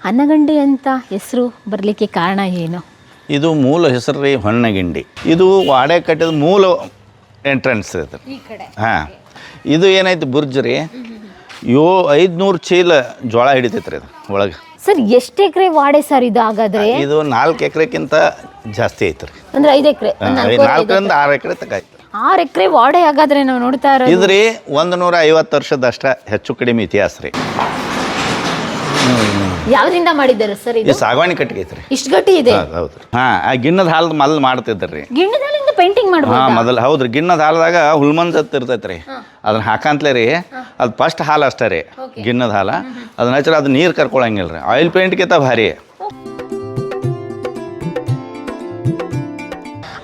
ಅನ್ನಗಂಡಿ ಅಂತ ಹೆಸರು ಬರಲಿಕ್ಕೆ ಕಾರಣ ಏನು? ಇದು ಮೂಲ ಹೆಸರು ರೀ ಹೊನ್ನಗಿಂಡಿ. ಇದು ವಾಡೆ ಕಟ್ಟಿದ ಮೂಲ ಎಂಟ್ರೆನ್ಸ್ ಇದು. ಹಾಂ. ಇದು ಏನಾಯ್ತು ಬುರ್ಜ್ ರೀ ಯೋ ಐದುನೂರು ಚೀಲ ಜೋಳ ಹಿಡಿತೈತೆ ರೀ ಇದು ಒಳಗೆ. ಸರ್ ಎಷ್ಟು ಎಕರೆ ವಾಡೆ ಸರ್ ಇದು ಹಾಗಾದ್ರೆ? ಇದು ನಾಲ್ಕು ಎಕರೆಕ್ಕಿಂತ ಜಾಸ್ತಿ ಐತೆ ರೀ ಅಂದ್ರೆ ಐದು ಎಕರೆ ನಾಲ್ಕರಿಂದ ಆರು ಎಕರೆ ತಕ ಐತೆ ಆರು ಎಕರೆ ವಾಡೆ ಹಾಗಾದ್ರೆ ನಾವು ನೋಡ್ತಾ ಇರೋ ಇದು ರೀ ಒಂದು ನೂರ ಐವತ್ತು ವರ್ಷದಷ್ಟ ಹೆಚ್ಚು ಕಡಿಮೆ ಇತಿಹಾಸ ರೀ. ಯಾವ್ದ್ರಿಂದ ಮಾಡಿದ್ದಾರೆ ಸರ್ ಇದು? ಇದು ಸಾಗವಾಣಿ ಕಟ್ಟಿಗೆ ಐತ್ರಿ. ಇಷ್ಟು ಗಟ್ಟಿ ಇದೆ? ಹೌದು ಹೌದು. ಹಾಂ ಆ ಗಿಣ್ಣದ ಹಾಲದ ಮೊದಲು ಮಾಡ್ತಿದ್ರು ರೀ ಗಿಣ್ಣದಲ್ಲಿಂದ ಪೇಂಟಿಂಗ್ ಮಾಡ್ಬೋದು? ಹಾ ಮೊದಲು ಹೌದು ರೀ ಗಿಣ್ಣದ ಹಾಲದಾಗ ಹುಲ್ಮನ್ ಅಂತ ಇರ್ತೈತೆ ರೀ ಅದನ್ನ ಹಾಕಂತಲೇ ರೀ ಅದು ಫಸ್ಟ್ ಹಾಲು ಅಷ್ಟೇ ರೀ ಗಿಣ್ಣದ ಹಾಲ. ಅದನ್ನ ಹಚ್ಚಿರ ಅದು ನೀರು ಕರ್ಕೊಳಂಗಿಲ್ಲ ರೀ ಆಯಿಲ್ ಪೇಂಟ್ಗಿಂತ ಭಾರಿ.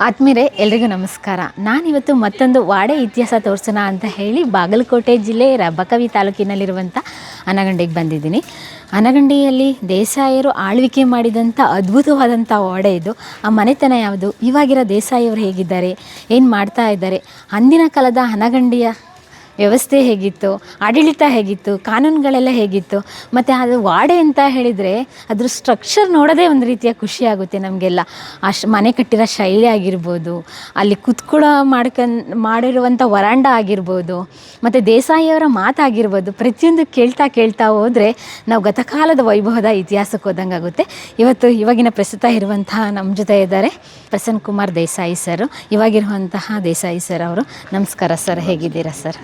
ಆತ್ಮೀರೆ ಎಲ್ರಿಗೂ ನಮಸ್ಕಾರ. ನಾನಿವತ್ತು ಮತ್ತೊಂದು ವಾಡೆ ಇತಿಹಾಸ ತೋರಿಸೋಣ ಅಂತ ಹೇಳಿ ಬಾಗಲಕೋಟೆ ಜಿಲ್ಲೆ ರಬಕವಿ ತಾಲೂಕಿನಲ್ಲಿರುವಂಥ ಅನಗಂಡಿಗೆ ಬಂದಿದ್ದೀನಿ. ಅನಗಂಡಿಯಲ್ಲಿ ದೇಸಾಯರು ಆಳ್ವಿಕೆ ಮಾಡಿದಂಥ ಅದ್ಭುತವಾದಂಥ ವಾಡೆ ಇದು. ಆ ಮನೆತನ ಯಾವುದು? ಇವಾಗಿರೋ ದೇಸಾಯಿಯವರು ಹೇಗಿದ್ದಾರೆ? ಏನು ಮಾಡ್ತಾ ಇದ್ದಾರೆ? ಅಂದಿನ ಕಾಲದ ಅನಗಂಡಿಯ ವ್ಯವಸ್ಥೆ ಹೇಗಿತ್ತು, ಆಡಳಿತ ಹೇಗಿತ್ತು, ಕಾನೂನುಗಳೆಲ್ಲ ಹೇಗಿತ್ತು, ಮತ್ತು ಅದು ವಾಡೆ ಅಂತ ಹೇಳಿದರೆ ಅದ್ರ ಸ್ಟ್ರಕ್ಚರ್ ನೋಡೋದೇ ಒಂದು ರೀತಿಯ ಖುಷಿ ಆಗುತ್ತೆ ನಮಗೆಲ್ಲ. ಶ್, ಮನೆ ಕಟ್ಟಿರೋ ಶೈಲಿ ಆಗಿರ್ಬೋದು, ಅಲ್ಲಿ ಕುತ್ಕೊಳ್ಳೋ ಮಾಡ್ಕನ್ ಮಾಡಿರುವಂಥ ವರಾಂಡ ಆಗಿರ್ಬೋದು, ಮತ್ತು ದೇಸಾಯಿಯವರ ಮಾತಾಗಿರ್ಬೋದು, ಪ್ರತಿಯೊಂದು ಕೇಳ್ತಾ ಕೇಳ್ತಾ ಹೋದರೆ ನಾವು ಗತಕಾಲದ ವೈಭವದ ಇತಿಹಾಸಕ್ಕೆ ಹೋದಂಗೆ ಆಗುತ್ತೆ. ಇವತ್ತು ಇವಾಗಿನ ಪ್ರಸ್ತುತ ಇರುವಂತಹ ನಮ್ಮ ಜೊತೆ ಇದ್ದಾರೆ ಪ್ರಸನ್ನ ಕುಮಾರ್ ದೇಸಾಯಿ ಸರ್. ಇವಾಗಿರುವಂತಹ ದೇಸಾಯಿ ಸರ್ ಅವರು. ನಮಸ್ಕಾರ ಸರ್, ಹೇಗಿದ್ದೀರಾ ಸರ್?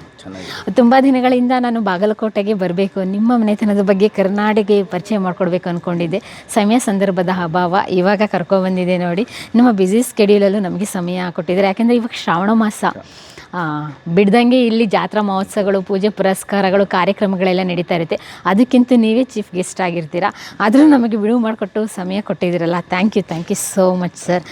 ತುಂಬ ದಿನಗಳಿಂದ ನಾನು ಬಾಗಲಕೋಟೆಗೆ ಬರಬೇಕು. ನಿಮ್ಮ ಮನೆತನದ ಬಗ್ಗೆ ಕರ್ನಾಟಕಕ್ಕೆ ಪರಿಚಯ ಮಾಡಿಕೊಡ್ಬೇಕು ಅಂದ್ಕೊಂಡಿದ್ದೆ ಸಮಯ ಸಂದರ್ಭದ ಅಭಾವ ಇವಾಗ ಕರ್ಕೊಬಂದಿದೆ ನೋಡಿ. ನಮ್ಮ ಬ್ಯುಸಿ ಸ್ಕೆಡ್ಯೂಲಲ್ಲೂ ನಮಗೆ ಸಮಯ ಕೊಟ್ಟಿದ್ದಾರೆ. ಯಾಕೆಂದರೆ ಇವಾಗ ಶ್ರಾವಣ ಮಾಸ. ಬಿಡ್ದಂಗೆ ಇಲ್ಲಿ ಜಾತ್ರಾ ಮಹೋತ್ಸವಗಳು ಪೂಜೆ ಪುರಸ್ಕಾರಗಳು ಕಾರ್ಯಕ್ರಮಗಳೆಲ್ಲ ನಡೀತಾ ಇರುತ್ತೆ. ಅದಕ್ಕಿಂತ ನೀವೇ ಚೀಫ್ ಗೆಸ್ಟ್ ಆಗಿರ್ತೀರಾ? ಆದರೂ ನಮಗೆ ಬಿಡುವು ಮಾಡಿಕೊಟ್ಟು ಸಮಯ ಕೊಟ್ಟಿದ್ದೀರಲ್ಲ. Thank you thank you so much sir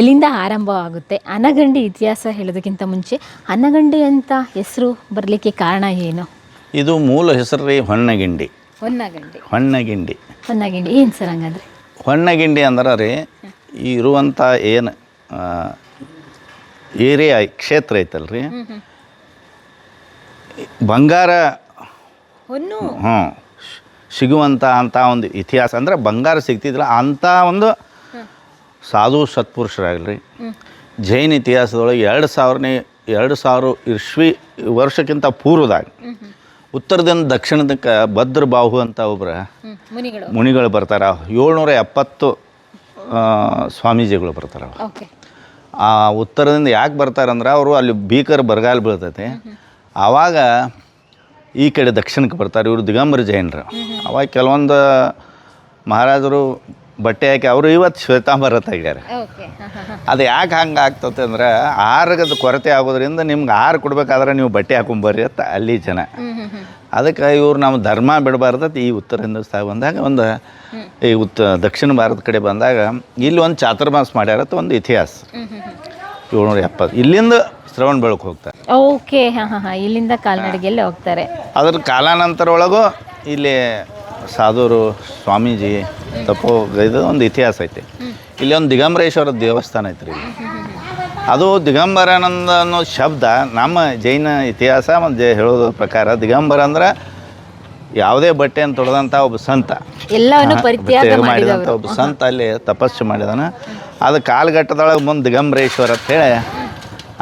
ಎಲ್ಲಿಂದ ಆರಂಭವಾಗುತ್ತೆ ಅನಗಂಡಿ ಇತಿಹಾಸ ಹೇಳೋದಕ್ಕಿಂತ ಮುಂಚೆ ಅನಗಂಡಿ ಅಂತ ಹೆಸರು ಬರಲಿಕ್ಕೆ ಕಾರಣ ಏನು? ಇದು ಮೂಲ ಹೆಸರು ರೀ ಹೊನ್ನಗಿಂಡಿ. ಹೊನ್ನಗಂಡಿ. ಹೊನ್ನಗಿಂಡಿ. ಹೊನ್ನಗಂಡಿ. ಏನು ಸರ್ ಹಂಗಂದ್ರೆ? ಹೊನ್ನಗಿಂಡಿ ಅಂದ್ರೆ ರೀ ಇರುವಂಥ ಏನು ಏರಿಯಾ ಕ್ಷೇತ್ರ ಐತಲ್ರಿ? ಬಂಗಾರ ಹ್ಞೂ. ಸಿಗುವಂಥ ಅಂಥ ಒಂದು ಇತಿಹಾಸ ಅಂದರೆ ಬಂಗಾರ ಸಿಗ್ತಿದ್ದಿಲ್ಲ. ಅಂಥ ಒಂದು ಸಾಧು ಸತ್ಪುರುಷರಾಗಲಿ. ಜೈನ ಇತಿಹಾಸದೊಳಗೆ ಎರಡು ಸಾವಿರನೇ ಎರಡು ಸಾವಿರ ಇಸ್ವಿ ವರ್ಷಕ್ಕಿಂತ ಪೂರ್ವದಾಗ ಉತ್ತರದಿಂದ ದಕ್ಷಿಣದಕ್ಕೆ ಭದ್ರ ಬಾಹು ಅಂತ ಒಬ್ಬರ ಮುನಿಗಳು. ಮುನಿಗಳು ಬರ್ತಾರೆ. ಏಳ್ನೂರ ಎಪ್ಪತ್ತು ಸ್ವಾಮೀಜಿಗಳು ಬರ್ತಾರೆ ಆ ಉತ್ತರದಿಂದ ಯಾಕೆ ಬರ್ತಾರಂದ್ರೆ ಅವರು ಅಲ್ಲಿ ಭೀಕರ ಬರಗಾಲ ಬೀಳ್ತೈತಿ. ಆವಾಗ ಈ ಕಡೆ ದಕ್ಷಿಣಕ್ಕೆ ಬರ್ತಾರೆ ಇವರು ದಿಗಂಬರ ಜೈನರು. ಅವಾಗ ಕೆಲವೊಂದು ಮಹಾರಾಜರು ಬಟ್ಟೆ ಹಾಕಿ ಅವರು ಇವತ್ತು ಶ್ವೇತಾಂಬರ ತೆಗ್ಯಾರ ಅದು ಯಾಕೆ ಹಂಗೆ ಆಗ್ತತೆ ಅಂದ್ರೆ ಆಹಾರದ ಕೊರತೆ ಆಗೋದ್ರಿಂದ ನಿಮ್ಗೆ ಆಹಾರ ಕೊಡ್ಬೇಕಾದ್ರೆ ನೀವು ಬಟ್ಟೆ ಹಾಕೊಂಬರ್ರಿ ಅಂತ ಅಲ್ಲಿ ಜನ. ಅದಕ್ಕೆ ಇವ್ರು ನಮ್ಮ ಧರ್ಮ ಬಿಡಬಾರ್ದತ್ ಈ ಉತ್ತರ ಹಿಂದೂಸ್ತಾಗ ಬಂದಾಗ ಒಂದು ಈ ಉತ್ತ ದಕ್ಷಿಣ ಭಾರತ ಕಡೆ ಬಂದಾಗ ಇಲ್ಲಿ ಒಂದು ಚಾತುರ್ಮಾಸ ಮಾಡ್ಯಾರತ್ತ ಒಂದು ಇತಿಹಾಸ. ಏಳ್ನೂರ ಎಪ್ಪತ್ತು. ಇಲ್ಲಿಂದ ಶ್ರವಣ ಬೆಳಕು ಹೋಗ್ತಾರೆ. ಓಕೆ ಹಾಂ ಹಾಂ ಹಾಂ. ಇಲ್ಲಿಂದ ಕಾಲ್ನಡಿಗೆಲ್ಲೇ ಹೋಗ್ತಾರೆ. ಅದ್ರ ಕಾಲಾನಂತರ ಒಳಗೂ ಇಲ್ಲಿ ಸಾಧುರು ಸ್ವಾಮೀಜಿ ತಪೋ ಇದು ಒಂದು ಇತಿಹಾಸ ಐತಿ. ಇಲ್ಲಿ ಒಂದು ದಿಗಂಬರೇಶ್ವರ ದೇವಸ್ಥಾನ ಐತ್ರಿ ಇಲ್ಲಿ. ಅದು ದಿಗಂಬರಾನಂದ ಅನ್ನೋ ಶಬ್ದ ನಮ್ಮ ಜೈನ ಇತಿಹಾಸ ಮತ್ತು ಜೈ ಹೇಳೋದ್ರ ಪ್ರಕಾರ ದಿಗಂಬರ ಅಂದ್ರೆ ಯಾವುದೇ ಬಟ್ಟೆಯನ್ನು ತೊಳೆದಂಥ ಒಬ್ಬ ಸಂತ. ಎಲ್ಲವನ್ನು ಪರಿತ್ಯಾಗ ತ್ಯಾಗ ಮಾಡಿದಂಥ ಒಬ್ಬ ಸಂತ ಅಲ್ಲಿ ತಪಸ್ಸು ಮಾಡಿದಾನ. ಅದು ಕಾಲಘಟ್ಟದೊಳಗೆ ಮುಂದೆ ದಿಗಂಬರೇಶ್ವರ ಅಂತೇಳಿ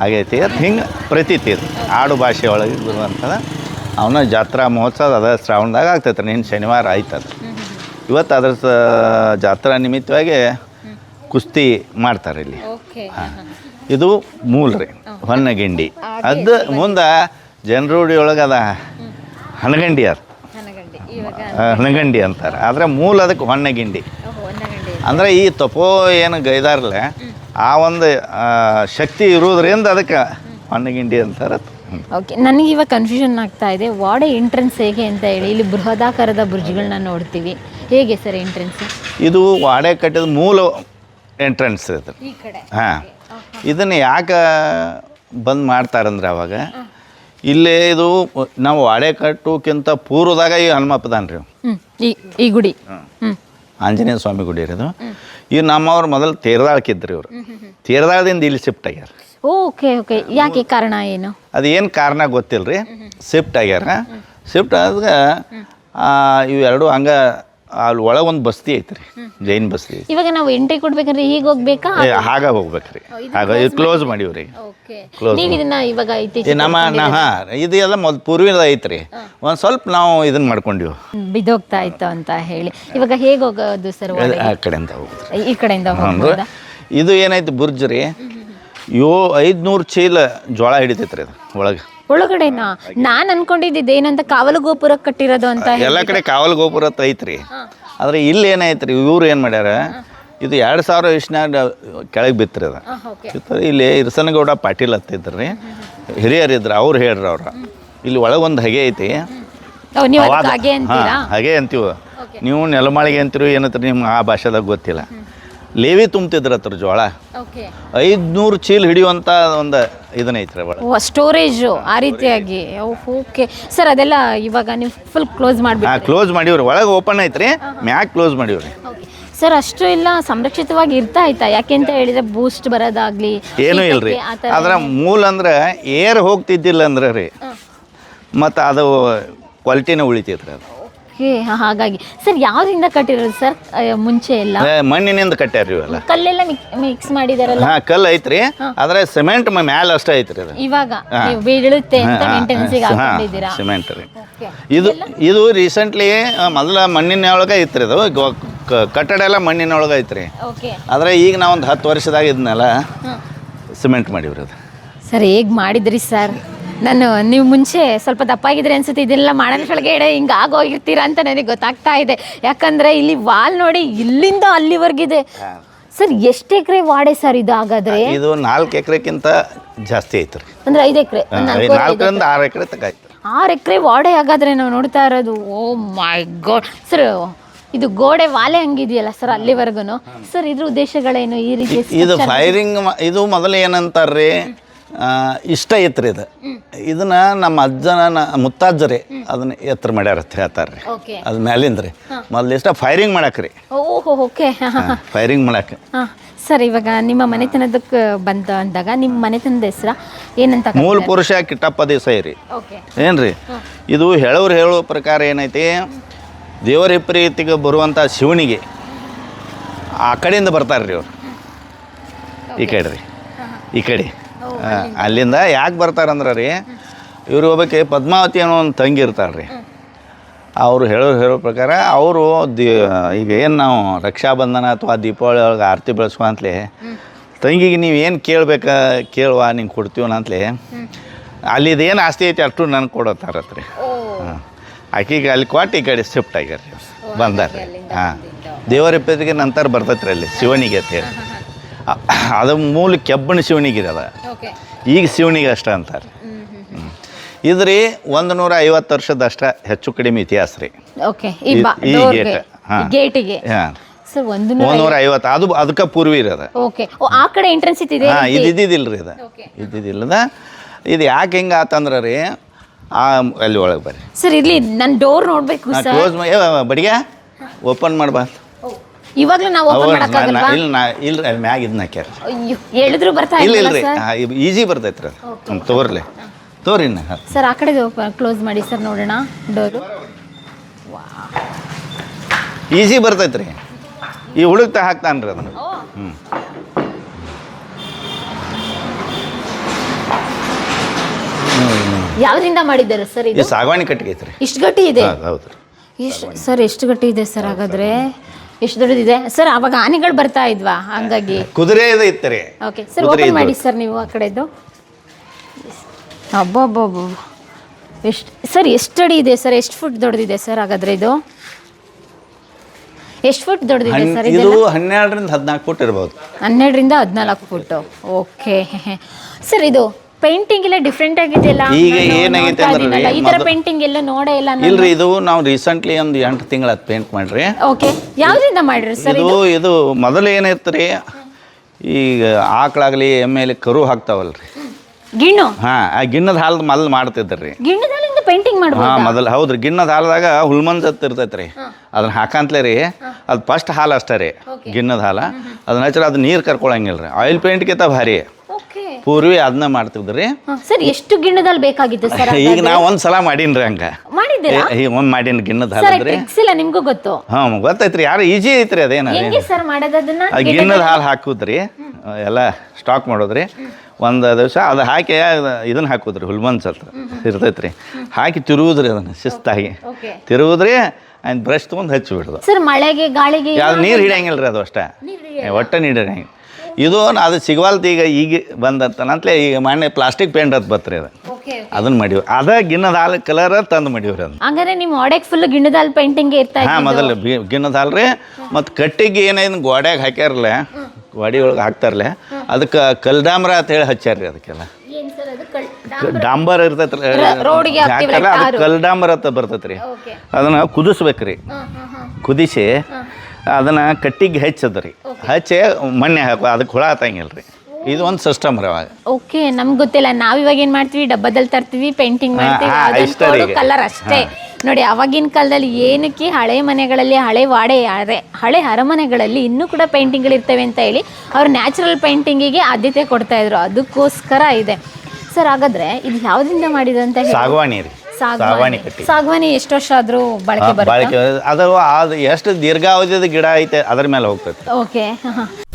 ಆಗೈತಿ. ಅದು ಹಿಂಗೆ ಪ್ರತೀತಿ ಇದು ಆಡು ಭಾಷೆ ಒಳಗೆ ಬರುವಂಥದ್ದು ಅವನ ಜಾತ್ರಾ ಮಹೋತ್ಸವ ಅದ ಶ್ರಾವಣದಾಗ ಆಗ್ತೈತೆ. ನಿನ್ನ ಶನಿವಾರ ಆಯ್ತು ಅದು. ಇವತ್ತು ಅದ್ರ ಸ ಜಾತ್ರಾ ನಿಮಿತ್ತವಾಗಿ ಕುಸ್ತಿ ಮಾಡ್ತಾರೆ ಇಲ್ಲಿ. ಓಕೆ. ಇದು ಮೂಲ ರೀ ಹೊನ್ನಗಿಂಡಿ. ಅದು ಮುಂದೆ ಜನರೂಢಿ ಒಳಗೆ ಅದ ಹನಗಂಡಿ ಅದು. ಹನಗಂಡಿ ಅಂತಾರೆ. ಆದರೆ ಮೂಲ ಅದಕ್ಕೆ ಹೊನ್ನಗಿಂಡಿ. ಅಂದ್ರೆ ಈ ತಪೋ ಏನು ಗೈದಾರಲ್ಲ ಆ ಒಂದು ಶಕ್ತಿ ಇರೋದ್ರಿಂದ ಅದಕ್ಕೆ ಹೊನ್ನಗಿಂಡಿ ಅಂತಾರೆ. ಓಕೆ ನನಗೆ ಇವಾಗ ಕನ್ಫ್ಯೂಷನ್ ಆಗ್ತಾ ಇದೆ. ವಾಡೆ ಎಂಟ್ರೆನ್ಸ್ ಹೇಗೆ ಅಂತ ಹೇಳಿ ಇಲ್ಲಿ ಬೃಹದಾಕಾರದ ಬ್ರಿಡ್ಜ್ಗಳನ್ನ ನೋಡ್ತೀವಿ. ಹೇಗೆ ಸರ್ ಎಂಟ್ರೆನ್ಸ್ ಇದು ವಾಡೆ ಕಟ್ಟಿದ ಮೂಲ ಎಂಟ್ರೆನ್ಸ್ ಇದು. ಹಾಂ. ಇದನ್ನು ಯಾಕೆ ಬಂದ್ ಮಾಡ್ತಾರಂದ್ರೆ ಅವಾಗ ಇಲ್ಲೇ ಇದು ನಾವು ವಾಡೆ ಕಟ್ಟೋಕ್ಕಿಂತ ಪೂರ್ವದಾಗ ಈ ಹನುಮಪ್ಪದಾನ ರೀ ಈ ಗುಡಿ. ಆಂಜನೇಯ ಸ್ವಾಮಿ ಗುಡಿ ಇರೋದು ಈ ನಮ್ಮವ್ರು ಮೊದಲು ತೇರದಾಳ್ಕಿದ್ರು ಇವರು. ತೇರದಾಳದಿಂದ ಇಲ್ಲಿ ಶಿಫ್ಟ್ ಆಗ್ಯಾರ. Okay okay. ಯಾಕೆ ಕಾರಣ ಏನು? ಅದು ಏನು ಕಾರಣ ಗೊತ್ತಿಲ್ಲ ರೀ ಶಿಫ್ಟ್ ಆಗ್ಯಾರ. ಶಿಫ್ಟ್ ಆದಾಗ ಇವೆರಡು ಹಂಗೆ ಅಲ್ಲಿ ಒಳಗೆ ಒಂದು ಬಸ್ತಿ ಐತ್ರಿ ಜೈನ್ ಬಸ್ತಿ ಐತಿ ಇವಾಗ ನಾವು ಎಂಟ್ರಿ ಕೊಡ್ಬೇಕಂದ್ರೆ ಈಗ ಹೋಗ್ಬೇಕಾ? ಏ, ಹಾಗ ಹೋಗ್ಬೇಕ್ರಿ. ಹಾಗ ಇದು ಕ್ಲೋಸ್ ಮಾಡಿವ್ರಿ. ಓಕೆ. ನೀವು ಇದನ್ನ ಇವಾಗ ಈ ಇತ್ತೀಚೆಗೆ ನಮ್ಮ ನಾ ಹಾಂ ಇದು ಎಲ್ಲ ಮೊದ್ಲು ಪೂರ್ವಿದ ಐತ್ರಿ. ಒಂದು ಸ್ವಲ್ಪ ನಾವು ಇದನ್ನ ಮಾಡ್ಕೊಂಡಿವಿ. ಬಿದ್ದೋಗ್ತಾ ಇತ್ತು ಅಂತ ಹೇಳಿ. ಇವಾಗ ಹೇಗೆ ಹೋಗೋದು ಸರ್ ಆ ಕಡೆಯಿಂದ ಹೋಗುದು. ಈ ಕಡೆಯಿಂದ ಹೋಗ್ಬೋದಾ? ಇದು ಏನೈತಿ ಬುರ್ಜ್ ರೀ. ಯೋ ಐದುನೂರು ಚೀಲ ಜೋಳ ಹಿಡಿತೈತ್ರಿ ಅದು ಒಳಗೆ. ಒಳಗಡೆನಾ? ನಾನು ಅನ್ಕೊಂಡಿದ್ದಿದ್ದು ಏನಂತ ಕಾವಲು ಗೋಪುರ ಕಟ್ಟಿರೋದು ಅಂತ. ಎಲ್ಲ ಕಡೆ ಕಾವಲು ಗೋಪುರ ಅಂತ ಐತ್ರಿ. ಆದ್ರೆ ಇಲ್ಲಿ ಏನೈತ್ರಿ ಇವ್ರು ಏನು ಮಾಡ್ಯಾರ? ಇದು ಎರಡು ಸಾವಿರ ಇಷ್ಟ್ನಾಗ ಕೆಳಗೆ ಬಿತ್ತರಿ ಅದು. ಇಲ್ಲಿ ಇರ್ಸನಗೌಡ ಪಾಟೀಲ್ ಹತ್ತಿದ್ರು ರೀ ಹಿರಿಯರಿದ್ರು ಅವ್ರು ಹೇಳ್ರಿ ಅವ್ರ. ಇಲ್ಲಿ ಒಳಗೆ ಒಂದು ಹಗೆ ಐತಿ. ಹಾಗೆ ಅಂತೀವಿ. ನೀವು ನೆಲಮಾಳಿಗೆ ಅಂತೀರಿ ಏನತ್ರಿ ನಿಮ್ಗೆ ಆ ಭಾಷೆದಾಗ ಗೊತ್ತಿಲ್ಲ. ಲೇವಿ ತುಂಬ್ತಿದ್ರ ಹತ್ರ ಜೋಳ. ಐದ್ನೂರು ಚೀಲ್ ಹಿಡಿಯುವಂತ ಒಂದು ಇದನ್ನೈತ್ರಿ ಸ್ಟೋರೇಜು ಆ ರೀತಿಯಾಗಿ. ಓಕೆ ಸರ್ ಅದೆಲ್ಲ ಇವಾಗ ನೀವು ಫುಲ್ ಕ್ಲೋಸ್ ಮಾಡಿ ಹಾಂ ಕ್ಲೋಸ್ ಮಾಡಿವ್ರಿ. ಒಳಗೆ ಓಪನ್ ಐತ್ರಿ ಮ್ಯಾಕ್ ಕ್ಲೋಸ್ ಮಾಡಿವ್ರಿ. ಸರ್ ಅಷ್ಟು ಇಲ್ಲ ಸಂರಕ್ಷಿತವಾಗಿ ಇರ್ತಾ ಆಯ್ತಾ ಯಾಕೆಂತ ಹೇಳಿದ್ರೆ ಬೂಸ್ಟ್ ಬರೋದಾಗ್ಲಿ ಏನೂ ಇಲ್ರಿ. ಅದ್ರ ಮೂಲ ಅಂದ್ರೆ ಏರ್ ಹೋಗ್ತಿದ್ದಿಲ್ಲ ಅಂದ್ರೆ ರೀ ಮತ್ತು ಅದು ಕ್ವಾಲಿಟಿನೇ ಉಳಿತೈತ್ರಿ ಅದು. ಓಕೆ ಹಾಗಾಗಿ. ಸರ್ ಯಾವ್ದ್ರಿಂದ ಕಟ್ಟಿರೋದು ಸರ್? ಮುಂಚೆ ಎಲ್ಲ? ಮಣ್ಣಿನಿಂದ ಕಟ್ಟ್ಯಾರ ಇವೆಲ್ಲ. ಕಲ್ಲೆಲ್ಲ ಮಿಕ್ಸ್ ಮಾಡಿದಾರಲ್ಲ? ಹಾಂ ಕಲ್ಲು ಐತ್ರಿ. ಆದ್ರೆ ಸಿಮೆಂಟ್ ಮ್ಯಾಲ ಅಷ್ಟೇ ಐತ್ರಿ ಅದು. ಇವಾಗ ನೀವು ಬೀಳುತ್ತೆ ಅಂತ ಮೇಂಟೆನೆನ್ಸಿಗೆ ಹಾಕೊಂಡಿದ್ದೀರಾ? ಸಿಮೆಂಟ್ ರೀ. ಇದು ಇದು ರೀಸೆಂಟ್ಲಿ ಮೊದಲ ಮಣ್ಣಿನ ಒಳಗೆ ಐತ್ರಿ ಅದು. ಗೊ- ಕ- ಕಟ್ಟಡ ಎಲ್ಲ ಮಣ್ಣಿನ ಒಳಗೆ ಐತ್ರಿ. ಆದ್ರೆ ಆದರೆ ಈಗ ನಾವು ಒಂದು ಹತ್ತು ವರ್ಷದಾಗ ಇದನ್ನೆಲ್ಲ ಸಿಮೆಂಟ್ ಮಾಡಿವ್ರಿ ಅದು. ಸರ್ ಹೇಗೆ ಮಾಡಿದ್ರಿ ಸರ್? ನಾನು ನೀವು ಮುಂಚೆ ಸ್ವಲ್ಪ ದಪ್ಪಾಗಿದ್ರೆ ಅನ್ಸುತ್ತೆ ಇದೆಲ್ಲ ಮಾಡೋದ್ರೊಳಗಡೆ ಹಿಂಗೆ ಆಗೋಗಿರ್ತೀರಾ ಅಂತ ನನಗೆ ಗೊತ್ತಾಗ್ತಾ ಇದೆ. ಯಾಕಂದ್ರೆ ಇಲ್ಲಿ ವಾಲ್ ನೋಡಿ ಇಲ್ಲಿಂದ ಅಲ್ಲಿವರೆಗಿದೆ ಸರ್ ಎಷ್ಟು ಎಕರೆ ವಾಡೆ ಸರ್ ಇದು ಹಾಗಾದ್ರೆ? ಇದು ನಾಲ್ಕು ಎಕರೆಕ್ಕಿಂತ ಜಾಸ್ತಿ ಐತ್ರಿ. ಅಂದ್ರೆ ಐದು ಎಕರೆ ನಾಲ್ಕರಿಂದ ಆರು ಎಕರೆ ತಕ ಆರು ಎಕರೆ ವಾಡೆ ಹಾಗಾದ್ರೆ ನಾವು ನೋಡ್ತಾ ಇರೋದು. ಓ ಮೈ ಗಾಡ್. ಸರ್ ಇದು ಗೋಡೆ ವಾಲೆ ಹಂಗಿದೆಯಲ್ಲ ಸರ್ ಅಲ್ಲಿವರೆಗೂ ಸರ್ ಇದ್ರ ಉದ್ದೇಶಗಳೇನು ಈ ರೀತಿ ಇದು ಫೈರಿಂಗ್ ಇದು ಮೊದಲು ಏನಂತಾರ್ರಿ? ಇಷ್ಟ ಐತ್ರಿ ಇದು. ಇದನ್ನ ನಮ್ಮ ಅಜ್ಜನ ನ- ಮುತ್ತಜ್ಜರಿ ಅದನ್ನ ಎತ್ತರ ಮಾಡ್ಯಾರ ಅಂತ ಹೇಳ್ತಾರ್ರಿ. ಓಕೆ. ಅದು ಮ್ಯಾಲಿಂದ ರೀ ಮೊದ್ಲು ಇಷ್ಟ ಫೈರಿಂಗ್ ಮಾಡಕ್ರಿ. ಓಹೋ ಓಕೆ. ಫೈರಿಂಗ್ ಮಾಡಕ್ಕೆ ಹಾಂ ಸರ್ ಇವಾಗ ನಿಮ್ಮ ಮನೆತನದಕ್ಕೆ ಬಂತ ಅಂದಾಗ ನಿಮ್ಮ ಮನೆತನದ ಹೆಸರ ಏನಂತ ಮೂಲ ಪುರುಷ ಕಿಟ್ಟಪ್ಪ ದೇಸಾಯಿ ರೀ. ಓಕೆ. ಏನ್ರಿ? ಇದು ಹೇಳೋರು ಹೇಳೋ ಪ್ರಕಾರ ಏನೈತಿ? ದೇವರ ಪ್ರೀತಿಗೆ ಬರುವಂಥ ಶಿವನಿಗೆ ಆ ಕಡೆಯಿಂದ ಬರ್ತಾರ್ರಿ ಅವ್ರು. ಈ ಕಡೆ ರೀ ಈ ಕಡೆ. ಅಲ್ಲಿಂದ. ಯಾಕೆ ಬರ್ತಾರಂದ್ರೆ ರೀ ಇವ್ರು ಹೋಗ್ಬೇಕೆ ಪದ್ಮಾವತಿ ಅನ್ನೋ ಒಂದು ತಂಗಿ ಇರ್ತಾಳೆ ರೀ ಅವರು ಹೇಳೋ ಹೇಳೋ ಪ್ರಕಾರ ಅವರು ದಿ ಈಗ ಏನು ನಾವು ರಕ್ಷಾಬಂಧನ ಅಥವಾ ದೀಪಾವಳಿ ಒಳಗೆ ಆರತಿ ಬೆಳೆಸುವಂತಲೇ ತಂಗಿಗೆ ನೀವು ಏನು ಕೇಳ್ಬೇಕಾ ಕೇಳುವ ನಿಂಗೆ ಕೊಡ್ತೀವನ ಅಂತಲೇ ಅಲ್ಲಿದೇನು ಏನು ಆಸ್ತಿ ಐತಿ ಅಷ್ಟು ನನಗೆ ಕೊಡತ್ತಾರತ್ರಿ ಹಾಂ. ಆಕೆಗೆ ಅಲ್ಲಿ ಕೊಟ್ಟು ಈ ಕಡೆ ಶಿಫ್ಟ್ ಆಗ್ಯಾರ ರೀ ಬಂದಾರ ರೀ ಹಾಂ. ದೇವರ ಪೇದಿಗೆ ನಂತರ ಬರ್ತೈತ್ರಿ ಅಲ್ಲಿ ಶಿವನಿಗೆ ಅಂತ ಹೇಳಿ. ಅದು ಮೂಲ ಕೆಬ್ಬಣ ಶಿವನಿಗೆ ಅದ. ಈಗ ಶಿವನಿಗೆ ಅಷ್ಟ ಅಂತಾರೆ. ಇದ್ರಿ ಇದು ರೀ ಒಂದು ನೂರ ಐವತ್ತು ವರ್ಷದಷ್ಟ ಹೆಚ್ಚು ಕಡಿಮೆ ಇತಿಹಾಸ ರೀ. ಓಕೆ ಈ ಗೇಟ್. ಗೇಟಿಗೆ ಹಾಂ. ಸರ್ ಒಂದು ಒಂದು ನೂರ ಐವತ್ತು. ಅದು ಅದಕ್ಕೆ ಪೂರ್ವಿ ಇರೋದ ಓಕೆ ಆ ಕಡೆ ಎಂಟ್ರೆನ್ಸ್ ಇದೆ ಹಾಂ ಇದು ಇದ್ದಿದ್ದಿಲ್ಲ ರೀ ಇದು ಇದ್ದಿದ್ದಿಲ್ಲದ. ಇದು ಯಾಕೆ ಹಿಂಗೆ ಆತಂದ್ರೆ ರೀ ಆ ಅಲ್ಲಿ ಒಳಗೆ ಬರ್ರಿ. ಸರ್ ಇಲ್ಲಿ ನಾನು ಡೋರ್ ನೋಡಬೇಕು ಕ್ಲೋಸ್ ಬಡಿಗೆ ಓಪನ್ ಮಾಡ್ಬಾರ್ದು ಇವಾಗ್ಲೂ ನಾವು ಓಪನ್ ಮಾಡಕ್ಕಾಗಲ್ವಾ ಇಲ್ಲ ನಾ ಇಲ್ಲ ಅಲ್ಲಿ ಮ್ಯಾಗ ಇದನ್ನ ಹಾಕ್ಯಾರ. ಅಯ್ಯೋ ಹೇಳಿದ್ರು ಬರ್ತಾ ಇಲ್ಲ ಇಲ್ಲ ಸರ್? ಈಜಿ ಬರ್ತೈತ್ರಿ ಅದು. ಹ್ಞೂ ತೋರ್ಲಿ. ತೋರಿ ಇನ್ನು. ಸರ್ ಆ ಕಡೆ ಕ್ಲೋಸ್ ಮಾಡಿ ಸರ್ ನೋಡೋಣ. ಡೋರು ಈಜಿ ಬರ್ತೈತ್ರಿ. ಈ ಹುಡುಕ್ತಾ ಹಾಕ್ತಾನ್ರಿ ಅದನ್ನು. ಹ್ಞೂ ಯಾವ್ದ್ರಿಂದ ಮಾಡಿದ್ದಾರೆ ಸರ್ ಇದು? ಇದು ಸಾಗವಾಣಿ ಕಟ್ಟಿಗೆ ಐತ್ರಿ. ಇಷ್ಟು ಗಟ್ಟಿ ಇದೆ? ಹೌದು ಹೌದು ಎಷ್ಟು ಸರ್ ಎಷ್ಟು ಗಟ್ಟಿ ಇದೆ ಸರ್ ಹಾಗಾದ್ರೆ? ಎಷ್ಟು ದೊಡ್ಡದಿದೆ? ಸರ್ ಅವಾಗ ಆನೆಗಳು ಬರ್ತಾ ಇದ್ವಾ? ಹಂಗಾಗಿ. ಕುದುರೆ ಇದು ಇತ್ತು ಓಕೆ ಸರ್ ಓಪನ್ ಮಾಡಿ ಸರ್ ನೀವು ಆ ಕಡೆದು. ಅಬ್ಬಬ್ಬಬ್ಬ. ಎಷ್ಟು ಸರ್ ಎಷ್ಟು ಅಡಿ ಇದೆ ಸರ್ ಎಷ್ಟು ಫುಟ್ ದೊಡ್ಡದಿದೆ ಸರ್ ಹಾಗಾದ್ರೆ ಇದು? ಎಷ್ಟು ಫುಟ್ ದೊಡ್ಡದಿದೆ ಸರ್ ಇದು ಹನ್ನೆರಡರಿಂದ ಹದಿನಾಲ್ಕು ಫುಟ್ ಇರ್ಬೋದು. ಹನ್ನೆರಡರಿಂದ ಹದಿನಾಲ್ಕು ಫುಟ್ ಓಕೆ ಸರ್ ಇದು ಪೇಂಟಿಂಗ್ ಎಲ್ಲ ಡಿಫ್ರೆಂಟ್ ಆಗಿದೆಯಲ್ಲ? ಈಗ ಏನಾಗಿದೆ ಏನಾಗೈತೆ ಅಂದ್ರೆ ಈ ತರ ಪೇಂಟಿಂಗ್ ಎಲ್ಲ ನೋಡೇ ಇಲ್ಲ ನಾನು. ಇಲ್ರಿ ಇದು ನಾವು ರೀಸೆಂಟ್ಲಿ ಒಂದು ಎಂಟು ತಿಂಗಳ ಪೇಂಟ್ ಮಾಡ್ರಿ. ಓಕೆ ಯಾವ್ದ್ರಿಂದ ಮಾಡ್ರಿ ಸರ್ ಇದು ಇದು? ಮೊದಲು ಏನಿರ್ತೀರಿ ಈಗ ಆಕಳಾಗಲಿ ಎಮ್ಮೆಲಿ ಕರು ಹಾಕ್ತಾವಲ್ರಿ. ಗಿಣ್ಣು? ಹಾಂ ಆ ಗಿಣ್ಣದ ಹಾಲು ಮೊದಲು ಮಾಡ್ತಿದ್ರಿ ಗಿಣ್ಣದಲ್ಲಿಂದ ಪೇಂಟಿಂಗ್ ಮಾಡ್ಬೋದು? ಹಾಂ ಮೊದಲು ಹೌದ್ರಿ. ಗಿಣ್ಣದ ಹಾಲದಾಗ ಹುಲ್ಮನ್ ಜತ್ತು ಇರ್ತೈತೆ ರೀ ಅದನ್ನ ಹಾಕಂತಲೇ ರೀ ಅದು ಫಸ್ಟ್ ಹಾಲು ಅಷ್ಟೇ ರೀ ಗಿಣ್ಣದ ಹಾಲು. ಅದನ್ನ ಹಚ್ಚಿರ ಅದು ನೀರು ಕರ್ಕೊಳಂಗಿಲ್ಲ ರೀ ಆಯಿಲ್ ಪೇಂಟ್ಗಿಂತ ಭಾರಿ. ಪೂರ್ವಿ ಅದನ್ನ ಮಾಡ್ತಿದ್ರಿ. ಸರ್ ಎಷ್ಟು ಗಿಣ್ಣದಲ್ಲಿ ಬೇಕಾಗಿತ್ತು ಸರ್ ಈಗ ನಾವು ಒಂದು ಸಲ ಮಾಡೀನ್ರಿ ಹಂಗ. ಮಾಡಿದ್ದೀರಾ? ಒಂದು ಮಾಡೀನಿ ಗಿಣ್ಣದ ಹಾಲದ್ರಿ. ಟ್ರಿಕ್ಸ್ ಇಲ್ಲ ನಿಮ್ಗೂ ಗೊತ್ತು. ಹಾಂ ಗೊತ್ತೈತ್ರಿ ಯಾರು ಈಜಿ ಐತ್ರಿ ಅದೇನ? ಹೆಂಗೆ ಸರ್ ಮಾಡೋದು ಅದನ್ನ ಆ ಗಿಣ್ಣದ ಹಾಲು ಹಾಕುದ್ರಿ. ಎಲ್ಲ ಸ್ಟಾಕ್ ಮಾಡೋದ್ರಿ. ಒಂದು ದಿವಸ ಅದು ಹಾಕಿ ಇದನ್ನ ಹಾಕುದ್ರಿ ಹುಲ್ಮನ್ಸ್ ಅಂತ ಇರ್ತೈತ್ರಿ. ಹಾಕಿ ತಿರುವುದ್ರಿ ಅದನ್ನು ಶಿಸ್ತಾಗಿ. ತಿರುವುದ್ರಿ ಆಯ್ತು ಬ್ರಷ್ ತೊಗೊಂಡು ಹಚ್ಚಿ ಬಿಡೋದು ಸರ್ ಮಳೆಗೆ ಗಾಳಿಗೆ ಯಾವ್ದು ನೀರು ಹಿಡಿಯಂಗಿಲ್ಲ ರೀ ಅದು ಅಷ್ಟೇ. ಒಟ್ಟ ನೀರು ಹಿಡಿಯಂಗಿಲ್ಲ. ಇದು ಅದು ಸಿಗವಲ್ತು ಈಗ ಈಗ ಬಂದಂತನಂತಲೇ ಈಗ ಮೊನ್ನೆ ಪ್ಲಾಸ್ಟಿಕ್ ಪೇಂಟ್ ಅಂತ ಬತ್ರಿ ಅದು. ಓಕೆ ಅದನ್ನ ಮಾಡಿವ್ರಿ ಅದ ಗಿಣ್ಣದ ಹಾಲು ಕಲರ್ ತಂದು ಮಾಡಿವ್ರಿ ಅದನ್ನ. ಹಂಗಾರೆ ನಿಮ್ಮ ಒಡೆಗೆ ಫುಲ್ ಗಿಣ್ಣದಲ್ಲಿ ಪೇಂಟಿಂಗ್ ಇರ್ತಾ ಹಾಂ ಮೊದಲು ಬಿ- ಗಿಣ್ಣದ ಹಾಲು ರೀ ಮತ್ತು ಕಟ್ಟಿಗೆ ಏನೇನು ಗೋಡ್ಯಾಗ ಹಾಕ್ಯಾರಲ್ಲ ಗೋಡಿ ಒಳಗೆ ಹಾಕ್ತಾರಲ್ಲ ಅದಕ್ಕೆ ಕಲ್ದಾಮ್ರ ಅಂತ ಹೇಳಿ ಹಚ್ಚಾರ್ರಿ ಅದಕ್ಕೆಲ್ಲ. ಏನು ಸರ್ ಅದು? ಕಳ್ ಡಾಂಬರ್ ಇರ್ತೈತ್ರಿ ರೋಡಿಗೆ ಹಾಕ್ತೀವಲ್ಲ, ಜಾಕಲ್ಲ, ಅದು ಕಲ್ಡಾಂಬರ್ ಅಂತ ಬರ್ತೈತ್ರಿ. ಓಕೆ ಅದನ್ನ ಕುದಿಸ್ಬೇಕ್ರಿ. ಹಾಂ ಹಾಂ ಹಾಂ. ಕುದಿಸಿ ಅದನ್ನ ಕಟ್ಟಿಗೆ ಹಚ್ಚದ್ರಿ. ಹಚ್ಚಿ ಮಣ್ಣೆ ಹಾಕುವ ಅದಕ್ಕೆ ಹುಳ ಹತ್ತಂಗಿಲ್ಲ ರೀ ಇದು ಒಂದು ಸಿಸ್ಟಮ್ ರೀ ಅವಾಗ. ಓಕೆ ನಮ್ಗೆ ಗೊತ್ತಿಲ್ಲ. ನಾವು ಇವಾಗ ಏನ್ ಮಾಡ್ತೀವಿ? ಡಬ್ಬದಲ್ಲಿ ತರ್ತೀವಿ ಪೇಂಟಿಂಗ್ ಮಾಡ್ತೀವಿ ಹಾ, ಅದನ್ನ ಇಷ್ಟ ರೀ ಈಗ. ಕಲರ್ ಅಷ್ಟೇ. ನೋಡಿ ಅವಾಗಿನ ಕಾಲದಲ್ಲಿ ಏನಕ್ಕೆ ಹಳೆ ಮನೆಗಳಲ್ಲಿ ಹಳೆ ವಾಡೆ ಹಳೆ ಹಳೆ ಅರಮನೆಗಳಲ್ಲಿ ಇನ್ನೂ ಕೂಡ ಪೇಂಟಿಂಗ್ಗಳು ಇರ್ತವೆ ಅಂತ ಹೇಳಿ ಅವ್ರು ನ್ಯಾಚುರಲ್ ಪೇಂಟಿಂಗಿಗೆ ಆದ್ಯತೆ ಕೊಡ್ತಾ ಇದ್ರು. ಅದಕ್ಕೋಸ್ಕರ ಇದೆ. ಸರ್ ಹಾಗಾದ್ರೆ ಇದು ಯಾವ್ದ್ರಿಂದ ಮಾಡಿದಂತ ಹೇಳಿ? ಸಾಗವಾಣಿ ರೀ. ಸಾಗವಾನಿ ಕಟ್ಟಿ. ಸಾಗವಾನಿ ಎಷ್ಟು ವರ್ಷ ಆದ್ರೂ ಬಳಕೆ ಬರುತ್ತೆ? ಬಾಳಿಕೆ ಅದು ಅದು ಎಷ್ಟು ದೀರ್ಘಾವಧಿದ ಗಿಡ ಐತೆ ಅದ್ರ ಮೇಲೆ ಹೋಗ್ತದೆ ಓಕೆ